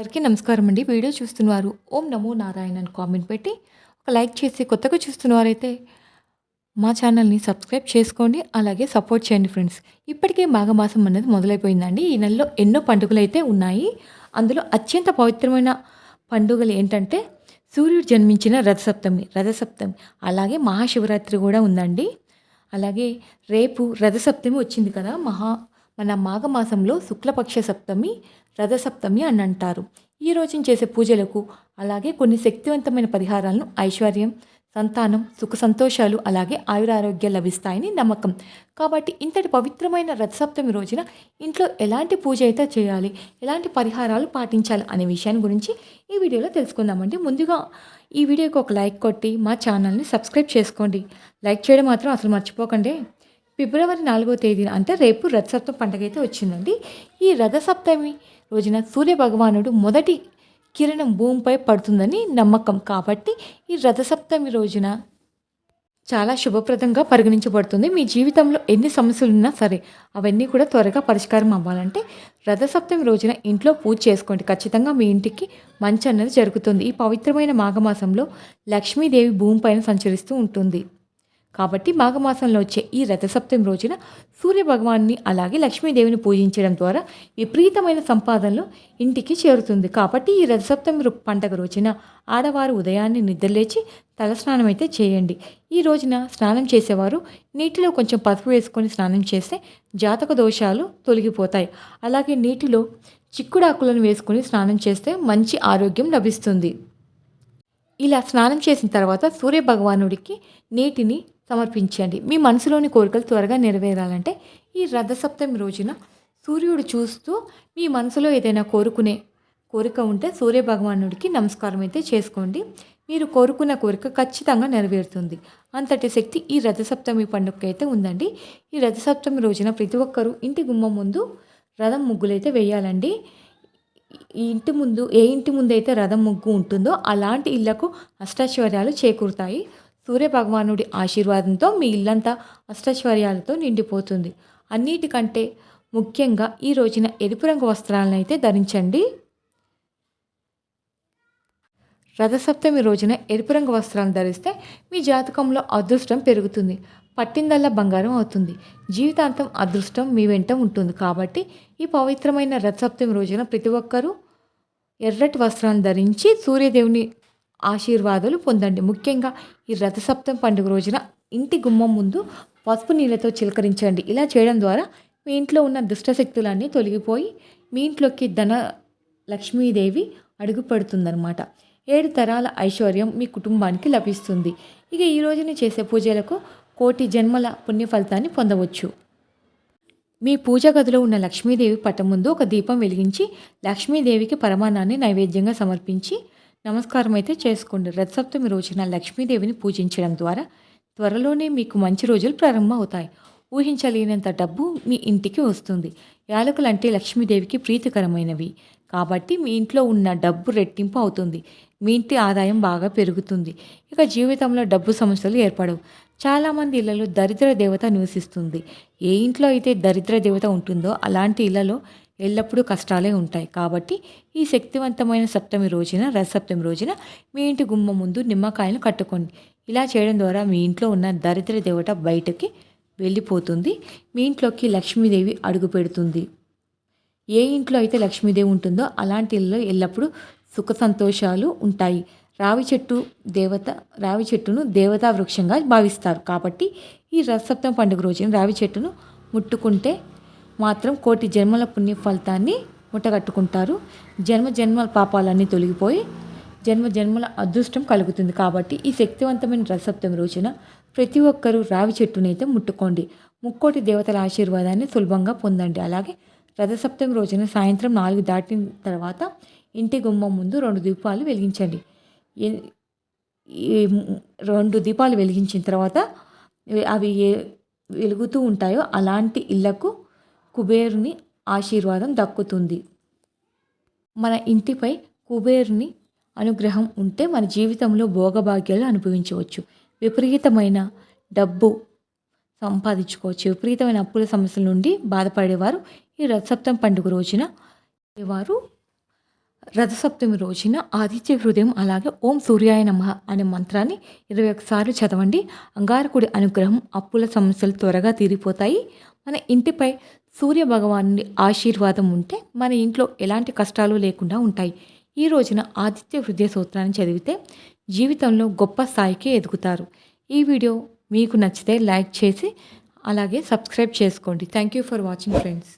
అందరికీ నమస్కారం అండి. వీడియో చూస్తున్నవారు ఓం నమో నారాయణ అని కామెంట్ పెట్టి ఒక లైక్ చేసి కొత్తగా చూస్తున్నవారైతే మా ఛానల్ని సబ్స్క్రైబ్ చేసుకోండి. అలాగే సపోర్ట్ చేయండి ఫ్రెండ్స్. ఇప్పటికే మాఘమాసం అనేది మొదలైపోయిందండి. ఈ నెలలో ఎన్నో పండుగలు అయితే ఉన్నాయి. అందులో అత్యంత పవిత్రమైన పండుగలు ఏంటంటే సూర్యుడు జన్మించిన రథసప్తమి రథసప్తమి. అలాగే మహాశివరాత్రి కూడా ఉందండి. అలాగే రేపు రథసప్తమి వచ్చింది కదా మహా మన మాఘమాసంలో శుక్లపక్ష సప్తమి రథసప్తమి అని అంటారు. ఈ రోజున చేసే పూజలకు అలాగే కొన్ని శక్తివంతమైన పరిహారాలను ఐశ్వర్యం సంతానం సుఖ సంతోషాలు అలాగే ఆయురారోగ్యాలు లభిస్తాయని నమ్మకం. కాబట్టి ఇంతటి పవిత్రమైన రథసప్తమి రోజున ఇంట్లో ఎలాంటి పూజ అయితే చేయాలి ఎలాంటి పరిహారాలు పాటించాలి అనే విషయాన్ని గురించి ఈ వీడియోలో తెలుసుకుందామండి. ముందుగా ఈ వీడియోకి ఒక లైక్ కొట్టి మా ఛానల్ని సబ్స్క్రైబ్ చేసుకోండి. లైక్ చేయడం మాత్రం అసలు మర్చిపోకండి. ఫిబ్రవరి నాలుగో తేదీన అంటే రేపు రథసప్తమి పండుగ అయితే వచ్చిందండి. ఈ రథసప్తమి రోజున సూర్య భగవానుడు మొదటి కిరణం భూమిపై పడుతుందని నమ్మకం. కాబట్టి ఈ రథసప్తమి రోజున చాలా శుభప్రదంగా పరిగణించబడుతుంది. మీ జీవితంలో ఎన్ని సమస్యలు ఉన్నా సరే అవన్నీ కూడా త్వరగా పరిష్కారం అవ్వాలంటే రథసప్తమి రోజున ఇంట్లో పూజ చేసుకోండి. ఖచ్చితంగా మీ ఇంటికి మంచి అన్నది జరుగుతుంది. ఈ పవిత్రమైన మాఘమాసంలో లక్ష్మీదేవి భూమిపైన సంచరిస్తూ ఉంటుంది. కాబట్టి మాఘమాసంలో వచ్చే ఈ రథసప్తమి రోజున సూర్య భగవాన్ని అలాగే లక్ష్మీదేవిని పూజించడం ద్వారా విపరీతమైన సంపాదనలు ఇంటికి చేరుతుంది. కాబట్టి ఈ రథసప్తమి పండగ రోజున ఆడవారు ఉదయాన్నే నిద్రలేచి తలస్నానం అయితే చేయండి. ఈ రోజున స్నానం చేసేవారు నీటిలో కొంచెం పసుపు వేసుకొని స్నానం చేస్తే జాతక దోషాలు తొలగిపోతాయి. అలాగే నీటిలో చిక్కుడాకులను వేసుకొని స్నానం చేస్తే మంచి ఆరోగ్యం లభిస్తుంది. ఇలా స్నానం చేసిన తర్వాత సూర్య భగవానుడికి నీటిని సమర్పించండి. మీ మనసులోని కోరికలు త్వరగా నెరవేరాలంటే ఈ రథసప్తమి రోజున సూర్యుడు చూస్తూ మీ మనసులో ఏదైనా కోరుకునే కోరిక ఉంటే సూర్య భగవానుడికి నమస్కారం అయితే చేసుకోండి. మీరు కోరుకున్న కోరిక ఖచ్చితంగా నెరవేరుతుంది. అంతటి శక్తి ఈ రథసప్తమి పండుగకి అయితే ఉందండి. ఈ రథసప్తమి రోజున ప్రతి ఒక్కరూ ఇంటి గుమ్మం ముందు రథం ముగ్గులైతే వేయాలండి. ఈ ఇంటి ముందు ఏ ఇంటి ముందు అయితే రథం ముగ్గు ఉంటుందో అలాంటి ఇళ్ళకు అష్టాశ్వర్యాలు చేకూరుతాయి. సూర్య భగవానుడి ఆశీర్వాదంతో మీ ఇల్లంతా అష్టైశ్వర్యాలతో నిండిపోతుంది. అన్నిటికంటే ముఖ్యంగా ఈ రోజున ఎరుపు రంగు వస్త్రాలను అయితే ధరించండి. రథసప్తమి రోజున ఎరుపు రంగు వస్త్రాలను ధరిస్తే మీ జాతకంలో అదృష్టం పెరుగుతుంది. పట్టిందల్లా బంగారం అవుతుంది. జీవితాంతం అదృష్టం మీ వెంట ఉంటుంది కాబట్టి ఈ పవిత్రమైన రథసప్తమి రోజున ప్రతి ఒక్కరూ ఎర్రటి వస్త్రాలను ధరించి సూర్యదేవుని ఆశీర్వాదాలు పొందండి. ముఖ్యంగా ఈ రథసప్తం పండుగ రోజున ఇంటి గుమ్మం ముందు పసుపు నీళ్ళతో చిలకరించండి. ఇలా చేయడం ద్వారా మీ ఇంట్లో ఉన్న దుష్టశక్తులన్నీ తొలగిపోయి మీ ఇంట్లోకి ధన లక్ష్మీదేవి అడుగుపడుతుందనమాట ఏడు తరాల ఐశ్వర్యం మీ కుటుంబానికి లభిస్తుంది. ఇక ఈ రోజున చేసే పూజలకు కోటి జన్మల పుణ్య ఫలితాన్ని పొందవచ్చు. మీ పూజ గదిలో ఉన్న లక్ష్మీదేవి పటం ముందు ఒక దీపం వెలిగించి లక్ష్మీదేవికి పరమాణాన్ని నైవేద్యంగా సమర్పించి నమస్కారం అయితే చేసుకోండి. రథసప్తమి రోజున లక్ష్మీదేవిని పూజించడం ద్వారా త్వరలోనే మీకు మంచి రోజులు ప్రారంభం అవుతాయి ఊహించలేనంత డబ్బు మీ ఇంటికి వస్తుంది. యాలకులు అంటే లక్ష్మీదేవికి ప్రీతికరమైనవి. కాబట్టి మీ ఇంట్లో ఉన్న డబ్బు రెట్టింపు అవుతుంది. మీ ఇంటి ఆదాయం బాగా పెరుగుతుంది. ఇక జీవితంలో డబ్బు సమస్యలు ఏర్పడవు. చాలామంది ఇళ్ళలో దరిద్ర దేవత నివసిస్తుంది. ఏ ఇంట్లో అయితే దరిద్ర దేవత ఉంటుందో అలాంటి ఇళ్ళలో ఎల్లప్పుడూ కష్టాలే ఉంటాయి. కాబట్టి ఈ శక్తివంతమైన సప్తమి రోజున రథసప్తమి రోజున మీ ఇంటి గుమ్మ ముందు నిమ్మకాయలను కట్టుకోండి. ఇలా చేయడం ద్వారా మీ ఇంట్లో ఉన్న దరిద్ర దేవత బయటకి వెళ్ళిపోతుంది. మీ ఇంట్లోకి లక్ష్మీదేవి అడుగు పెడుతుంది. ఏ ఇంట్లో అయితే లక్ష్మీదేవి ఉంటుందో అలాంటి ఇళ్ళలో ఎల్లప్పుడూ సుఖ సంతోషాలు ఉంటాయి. రావి చెట్టు దేవత రావి చెట్టును దేవతా వృక్షంగా భావిస్తారు. కాబట్టి ఈ రథసప్తమి పండుగ రోజున రావి చెట్టును ముట్టుకుంటే మాత్రం కోటి జన్మల పుణ్య ఫలితాన్ని ముట్టగట్టుకుంటారు. జన్మ జన్మల పాపాలన్నీ తొలగిపోయి జన్మ జన్మల అదృష్టం కలుగుతుంది కాబట్టి ఈ శక్తివంతమైన రసప్తమి రోజున ప్రతి ఒక్కరూ రావి చెట్టునైతే ముట్టుకోండి. ముక్కోటి దేవతల ఆశీర్వాదాన్ని సులభంగా పొందండి. అలాగే రథసప్తమి రోజున సాయంత్రం నాలుగు దాటిన తర్వాత ఇంటి గుమ్మం ముందు రెండు దీపాలు వెలిగించండి. రెండు దీపాలు వెలిగించిన తర్వాత అవి ఏ వెలుగుతూ ఉంటాయో అలాంటి ఇళ్ళకు కుబేరుని ఆశీర్వాదం దక్కుతుంది. మన ఇంటిపై కుబేరుని అనుగ్రహం ఉంటే మన జీవితంలో భోగభాగ్యాలు అనుభవించవచ్చు. విపరీతమైన డబ్బు సంపాదించుకోవచ్చు. విపరీతమైన అప్పుల సమస్యల నుండి బాధపడేవారు ఈ రథసప్తమి పండుగ రోజున వారు రథసప్తమి రోజున ఆదిత్య హృదయం అలాగే ఓం సూర్యాయ నమః అనే మంత్రాన్ని ఇరవై ఒకసార్లు చదవండి. అంగారకుడి అనుగ్రహం అప్పుల సమస్యలు త్వరగా తీరిపోతాయి. మన ఇంటిపై సూర్య భగవానుని ఆశీర్వాదం ఉంటే మన ఇంట్లో ఎలాంటి కష్టాలు లేకుండా ఉంటాయి. ఈ రోజున ఆదిత్య హృదయ సూత్రాన్ని చదివితే జీవితంలో గొప్ప స్థాయికి ఎదుగుతారు. ఈ వీడియో మీకు నచ్చితే లైక్ చేసి అలాగే సబ్స్క్రైబ్ చేసుకోండి. Thank you for watching friends